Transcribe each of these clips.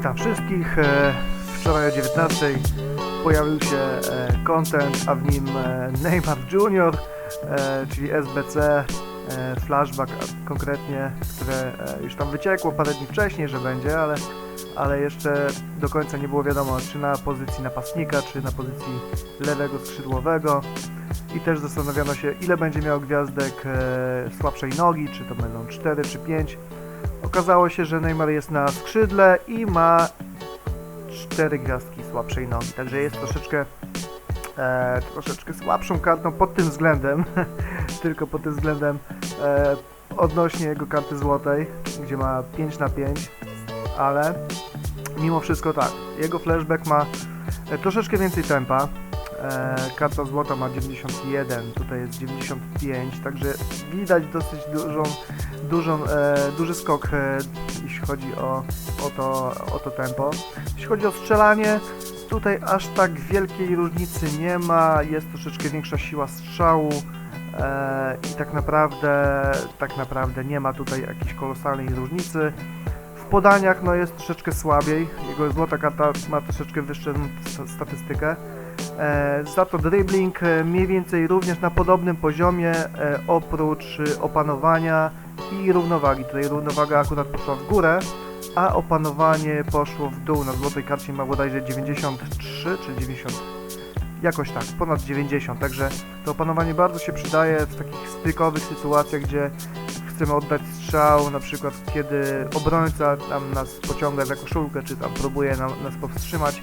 Witam wszystkich. E, Wczoraj o 19 pojawił się e, content, a w nim e, Neymar e, czyli SBC, flashback konkretnie, które już tam wyciekło parę dni wcześniej, że będzie, ale, ale jeszcze do końca nie było wiadomo, czy na pozycji napastnika, czy na pozycji lewego skrzydłowego. I też zastanawiano się, ile będzie miał gwiazdek słabszej nogi, czy to będą 4 czy 5. Okazało się, że Neymar jest na skrzydle i ma 4 gwiazdki słabszej nogi, także jest troszeczkę e, troszeczkę słabszą kartą pod tym względem, tylko pod tym względem e, odnośnie jego karty złotej, gdzie ma 5 na 5, ale mimo wszystko tak, jego flashback ma e, troszeczkę więcej tempa, karta złota ma 91, tutaj jest 95, także widać dosyć dużą, dużą, e, duży skok, e, jeśli chodzi o, o, to, o to tempo. Jeśli chodzi o strzelanie, tutaj aż tak wielkiej różnicy nie ma, jest troszeczkę większa siła strzału e, i tak naprawdę, tak naprawdę nie ma tutaj jakiejś kolosalnej różnicy. W podaniach no jest troszeczkę słabiej, jego złota karta ma troszeczkę wyższą st- statystykę. E, za to dribbling e, mniej więcej również na podobnym poziomie, e, oprócz opanowania i równowagi. Tutaj równowaga akurat poszła w górę, a opanowanie poszło w dół. Na złotej karcie ma bodajże 93 czy 90, jakoś tak, ponad 90. Także to opanowanie bardzo się przydaje w takich stykowych sytuacjach, gdzie chcemy oddać strzał, na przykład kiedy obrońca tam nas pociąga za koszulkę, czy tam próbuje nam, nas powstrzymać,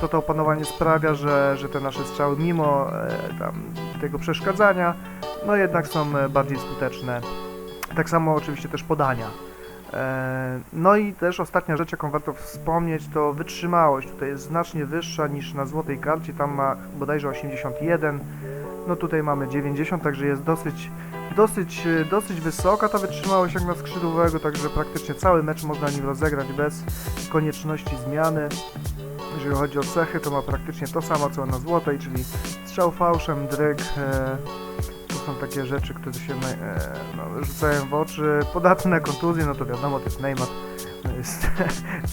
to to opanowanie sprawia, że, że te nasze strzały mimo e, tam tego przeszkadzania, no jednak są e, bardziej skuteczne. Tak samo oczywiście też podania. E, No i też ostatnia rzecz, jaką warto wspomnieć, to wytrzymałość. Tutaj jest znacznie wyższa niż na złotej karcie, tam ma bodajże 81, no tutaj mamy 90, także jest dosyć, dosyć, dosyć wysoka ta wytrzymałość jak na skrzydłowego, także praktycznie cały mecz można nim rozegrać bez konieczności zmiany. Jeżeli chodzi o cechy, to ma praktycznie to samo co na złotej, czyli strzał fałszem, dryg, e, to są takie rzeczy, które się e, no, rzucają w oczy. Podatne kontuzje, no to wiadomo, to jest Neymar, jest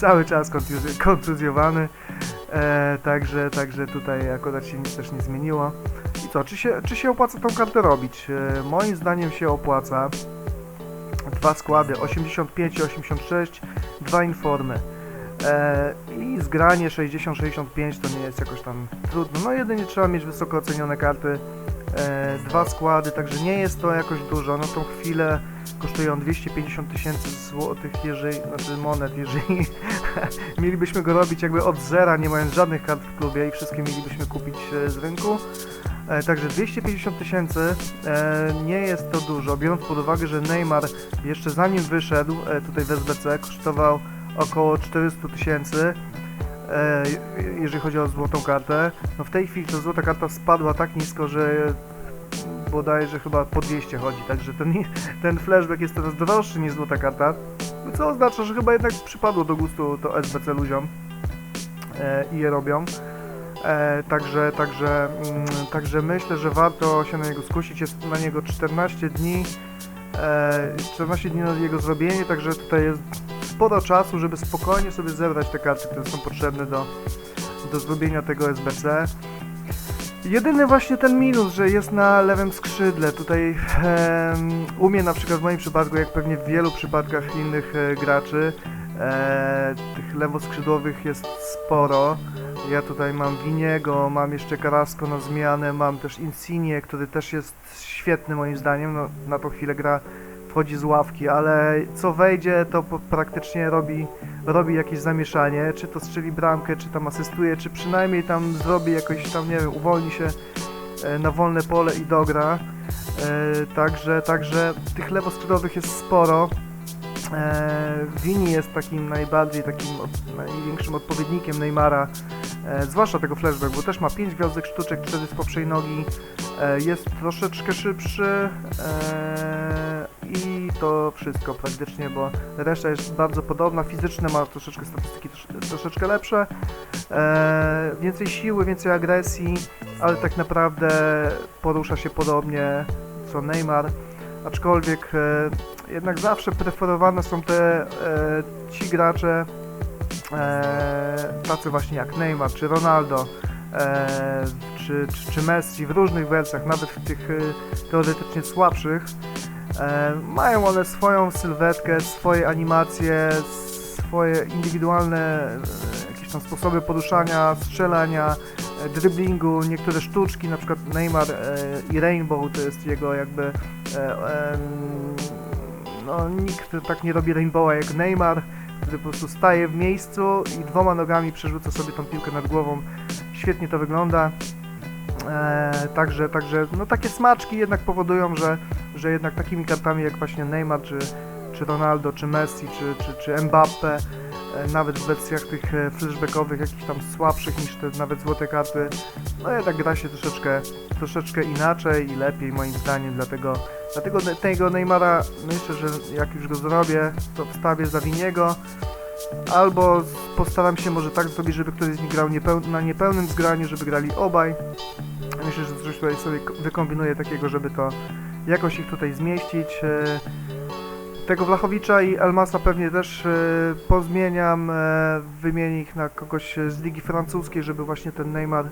cały czas kontuz- kontuzjowany, e, także, także tutaj akurat się nic też nie zmieniło. I co, czy się, czy się opłaca tą kartę robić? E, moim zdaniem się opłaca. Dwa składy, 85 i 86, dwa informy. E, I zgranie 60-65 to nie jest jakoś tam trudno. No jedynie trzeba mieć wysoko ocenione karty. E, dwa składy, także nie jest to jakoś dużo. Na tą chwilę kosztują 250 tysięcy złotych, jeżeli, znaczy monet, jeżeli mielibyśmy go robić jakby od zera, nie mając żadnych kart w klubie i wszystkie mielibyśmy kupić e, z rynku. Także 250 tysięcy nie jest to dużo, biorąc pod uwagę, że Neymar jeszcze zanim wyszedł tutaj w SBC kosztował około 400 tysięcy, e, jeżeli chodzi o złotą kartę. No w tej chwili ta złota karta spadła tak nisko, że bodajże chyba po 200 chodzi, także ten, ten flashback jest teraz droższy niż złota karta, co oznacza, że chyba jednak przypadło do gustu to SBC ludziom e, i je robią. E, także, także, mm, także myślę, że warto się na niego skusić. Jest na niego 14 dni. E, 14 dni na jego zrobienie, także tutaj jest sporo czasu, żeby spokojnie sobie zebrać te karty, które są potrzebne do, do zrobienia tego SBC. Jedyny właśnie ten minus, że jest na lewym skrzydle. Tutaj em, u mnie na przykład w moim przypadku, jak pewnie w wielu przypadkach innych e, graczy, e, tych lewoskrzydłowych jest sporo. Ja tutaj mam Winiego, mam jeszcze Carrasco na zmianę, mam też Insigne, który też jest świetny moim zdaniem, no, na tą chwilę gra wchodzi z ławki, ale co wejdzie to praktycznie robi, robi jakieś zamieszanie, czy to strzeli bramkę, czy tam asystuje, czy przynajmniej tam zrobi jakoś tam, nie wiem, uwolni się e, na wolne pole i dogra. E, także, także tych lewoskrzydłowych jest sporo. E, Vini jest takim najbardziej, takim największym odpowiednikiem Neymara, zwłaszcza tego flashback, bo też ma 5 gwiazdek sztuczek, 4 z poprzej nogi, jest troszeczkę szybszy to wszystko praktycznie, bo reszta jest bardzo podobna, fizyczne ma troszeczkę statystyki trosz, troszeczkę lepsze, e, więcej siły, więcej agresji, ale tak naprawdę porusza się podobnie co Neymar, aczkolwiek e, jednak zawsze preferowane są te e, ci gracze, e, tacy właśnie jak Neymar czy Ronaldo, e, czy, czy, czy Messi w różnych wersjach, nawet w tych e, teoretycznie słabszych, e, mają one swoją sylwetkę, swoje animacje, swoje indywidualne e, jakieś tam sposoby poruszania, strzelania, e, driblingu, niektóre sztuczki, na przykład Neymar e, i Rainbow to jest jego jakby no nikt tak nie robi Rainbowa jak Neymar, który po prostu staje w miejscu i dwoma nogami przerzuca sobie tą piłkę nad głową. Świetnie to wygląda. E, także, także no takie smaczki jednak powodują, że, że jednak takimi kartami jak właśnie Neymar, czy, czy Ronaldo, czy Messi, czy, czy, czy Mbappe, e, nawet w wersjach tych e, flashbackowych, jakichś tam słabszych niż te nawet złote karty, no jednak gra się troszeczkę, troszeczkę inaczej i lepiej moim zdaniem, dlatego, dlatego tego Neymara myślę, że jak już go zrobię, to wstawię za Winiego, albo postaram się może tak zrobić, żeby ktoś z nich grał niepeł- na niepełnym zgraniu, żeby grali obaj. Myślę, że coś tutaj sobie wykombinuję takiego, żeby to jakoś ich tutaj zmieścić. E, Tego Wlachowicza i Elmasa pewnie też e, pozmieniam, e, wymienię ich na kogoś z ligi francuskiej, żeby właśnie ten Neymar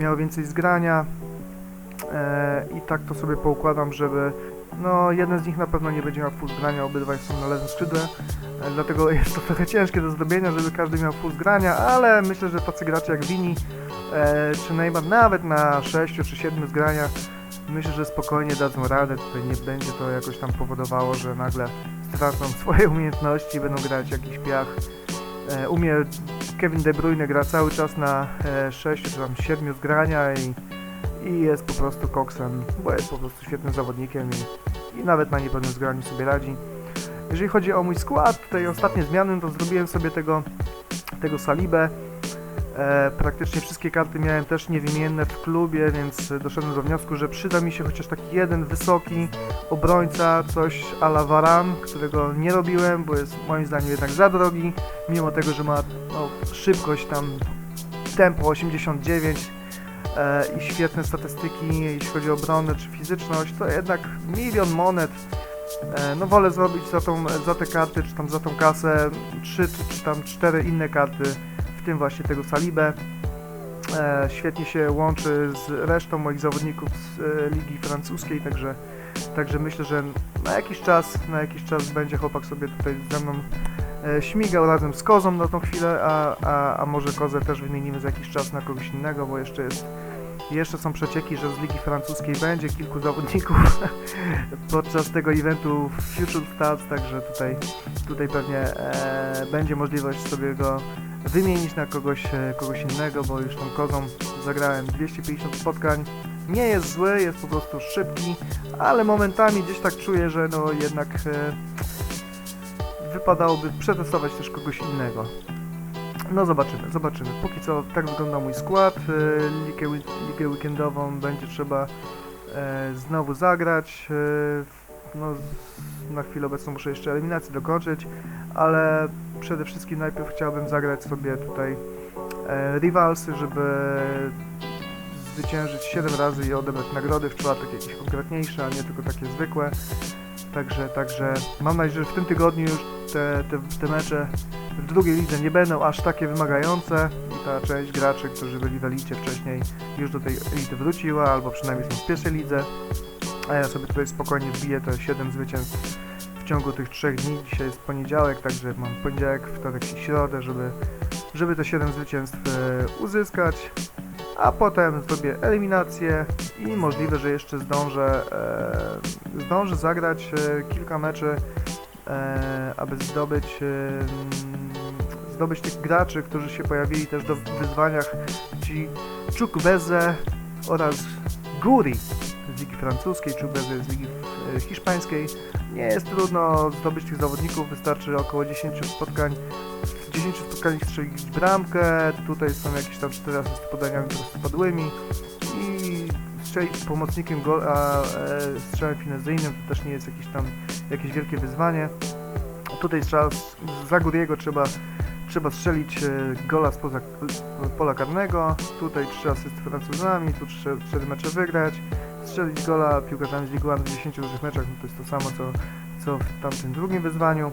miał więcej zgrania. I tak to sobie poukładam, żeby no jeden z nich na pewno nie będzie miał full zgrania, obydwaj są na lewym skrzydle. Dlatego jest to trochę ciężkie do zrobienia, żeby każdy miał full zgrania, ale myślę, że tacy gracze jak Vini e, czy Neymar nawet na 6 czy 7 zgraniach myślę, że spokojnie dadzą radę. Tutaj nie będzie to jakoś tam powodowało, że nagle stracą swoje umiejętności, będą grać jakiś piach. E, umie Kevin De Bruyne gra cały czas na e, 6 czy tam 7 zgrania i, i jest po prostu koksem, bo jest po prostu świetnym zawodnikiem i, i nawet na niepełnym zgraniu sobie radzi. Jeżeli chodzi o mój skład, tutaj ostatnie zmiany, to zrobiłem sobie tego, tego Salibę. E, praktycznie wszystkie karty miałem też niewymienne w klubie, więc doszedłem do wniosku, że przyda mi się chociaż taki jeden wysoki obrońca, coś a la Varan, którego nie robiłem, bo jest moim zdaniem jednak za drogi, mimo tego, że ma no, szybkość tam tempo 89 e, i świetne statystyki, jeśli chodzi o obronę czy fizyczność, to jednak milion monet. E, No wolę zrobić za, tą, za te karty, czy tam za tą kasę trzy czy, czy tam cztery inne karty, w tym właśnie tego Salibę. E, świetnie się łączy z resztą moich zawodników z e, ligi francuskiej, także, także myślę, że na jakiś czas, na jakiś czas będzie chłopak sobie tutaj ze mną e, śmigał razem z Kozą na tą chwilę, a, a, a może Kozę też wymienimy za jakiś czas na kogoś innego, bo jeszcze jest jeszcze są przecieki, że z ligi francuskiej będzie kilku zawodników podczas tego eventu Future Stats, także tutaj, tutaj pewnie e, będzie możliwość sobie go wymienić na kogoś, e, kogoś innego, bo już tą kozą zagrałem 250 spotkań. Nie jest zły, jest po prostu szybki, ale momentami gdzieś tak czuję, że no jednak e, wypadałoby przetestować też kogoś innego. No zobaczymy, zobaczymy. Póki co tak wygląda mój skład. E, Ligę, ligę weekendową będzie trzeba e, znowu zagrać. E, no, na chwilę obecną muszę jeszcze eliminację dokończyć, ale przede wszystkim najpierw chciałbym zagrać sobie tutaj Rivalsy, żeby zwyciężyć 7 razy i odebrać nagrody w czwartek jakieś konkretniejsze, a nie tylko takie zwykłe. Także, także mam nadzieję, że w tym tygodniu już te, te, te mecze w drugiej lidze nie będą aż takie wymagające i ta część graczy, którzy byli w elicie wcześniej już do tej elity wróciła, albo przynajmniej są w pierwszej lidze. A ja sobie tutaj spokojnie wbiję te 7 zwycięstw w ciągu tych 3 dni. Dzisiaj jest poniedziałek, także mam poniedziałek, wtorek i środę, żeby, żeby te 7 zwycięstw e, uzyskać. A potem zrobię eliminację i możliwe, że jeszcze zdążę, e, zdążę zagrać e, kilka meczy e, aby zdobyć, e, zdobyć tych graczy, którzy się pojawili też do wyzwaniach, ci Chukwueze oraz Guri z ligi francuskiej, Chukwueze z ligi e, hiszpańskiej. Nie jest trudno zdobyć tych zawodników, wystarczy około 10 spotkań. W 10 spotkaniach strzelić bramkę, tutaj są jakieś tam 4 asysty podaniami prostopadłymi i strzelić pomocnikiem a e, strzałem finezyjnym to też nie jest jakieś tam jakieś wielkie wyzwanie. Tutaj trzeba za Guriego trzeba, trzeba strzelić e, gola spoza pola karnego. Tutaj trzy asysty Francuzami, tu trzy, cztery mecze wygrać. Strzelić gola piłkarzami z Ligue 1 w 10 różnych meczach, no to jest to samo co, co w tamtym drugim wyzwaniu.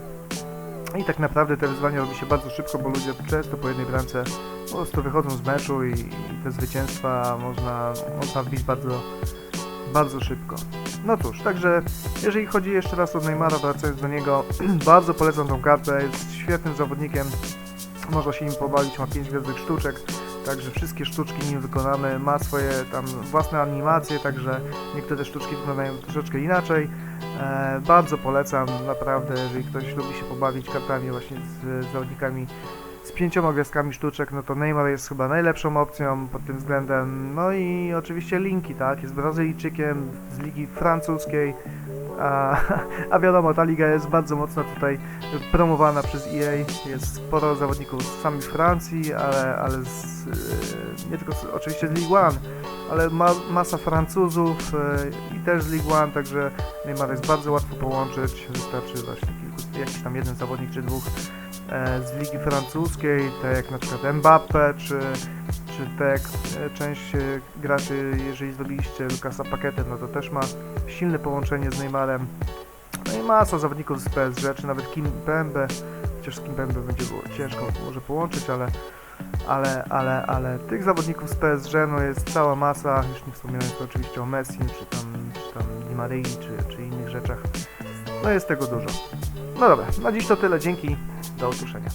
I tak naprawdę te wyzwania robi się bardzo szybko, bo ludzie często po jednej bramce po prostu wychodzą z meczu i, i te zwycięstwa można, można wbić bardzo, bardzo szybko. No cóż, także jeżeli chodzi jeszcze raz o Neymara, wracając do niego, bardzo polecam tą kartę, jest świetnym zawodnikiem, można się nim pobawić, ma 5 gwiazdek sztuczek, także wszystkie sztuczki nim wykonamy, ma swoje tam własne animacje, także niektóre sztuczki wyglądają troszeczkę inaczej. E, bardzo polecam, naprawdę, jeżeli ktoś lubi się pobawić kartami właśnie z, z zawodnikami z pięcioma gwiazdkami sztuczek, no to Neymar jest chyba najlepszą opcją pod tym względem. No i oczywiście linki, tak? Jest Brazylijczykiem z ligi francuskiej, a, a wiadomo, ta liga jest bardzo mocno tutaj promowana przez EA. Jest sporo zawodników z samej Francji, ale, ale z, e, nie tylko z, oczywiście z League One, ale ma, masa Francuzów e, i też z League One, także Neymar jest bardzo łatwo połączyć. Wystarczy właśnie jakiś tam jeden zawodnik czy dwóch e, z ligi francuskiej, tak jak na przykład Mbappe, czy, czy tak e, część graczy, jeżeli zrobiliście Lukasa Paquetę, no to też ma silne połączenie z Neymarem. No i masa zawodników z PSG, czy nawet Kim Pembe, chociaż z Kim Pembe będzie było ciężko może połączyć, ale ale, ale, ale tych zawodników z PSG no jest cała masa, już nie wspominając oczywiście o Messi, czy tam, czy tam Di Maryi, czy, czy innych rzeczach. No jest tego dużo. No dobra, na dziś to tyle, dzięki, do usłyszenia.